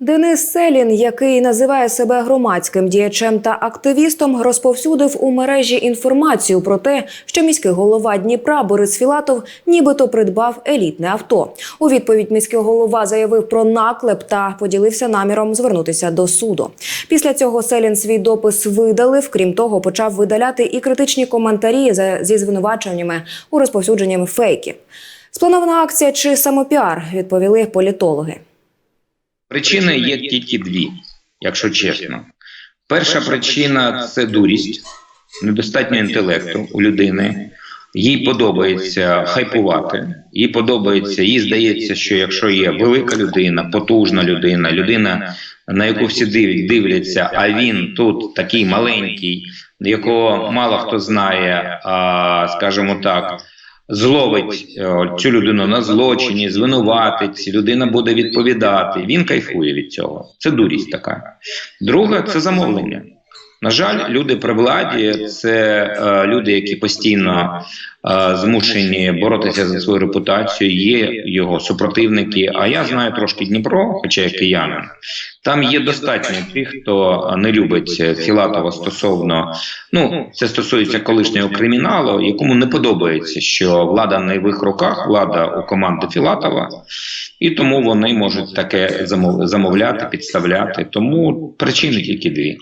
Денис Селін, який називає себе громадським діячем та активістом, розповсюдив у мережі інформацію про те, що міський голова Дніпра Борис Філатов нібито придбав елітне авто. У відповідь міський голова заявив про наклеп та поділився наміром звернутися до суду. Після цього Селін свій допис видалив. Крім того, почав видаляти і критичні коментарі зі звинуваченнями у розповсюдженні фейків. Спланована акція чи самопіар, відповіли політологи. Причини є тільки дві, якщо чесно. Перша причина це дурість, недостатньо інтелекту у людини. Їй подобається хайпувати, їй подобається, їй здається, що якщо є велика людина, потужна людина, людина, на яку всі див- дивляться, а він тут такий маленький, якого мало хто знає, а скажімо так, зловить е, цю людину на злочині, звинуватить, людина буде відповідати. Він кайфує від цього. Це дурість така. Друге це замовлення. На жаль, люди при владі це е, люди, які постійно е, змушені боротися за свою репутацію. Є його супротивники. А я знаю трошки Дніпро, хоча я киянин. Там є достатньо тих, хто не любить Філатова стосовно ну це стосується колишнього криміналу, якому не подобається, що влада на його руках, влада у команди Філатова, і тому вони можуть таке замов- замовляти, підставляти. Тому причини тільки дві.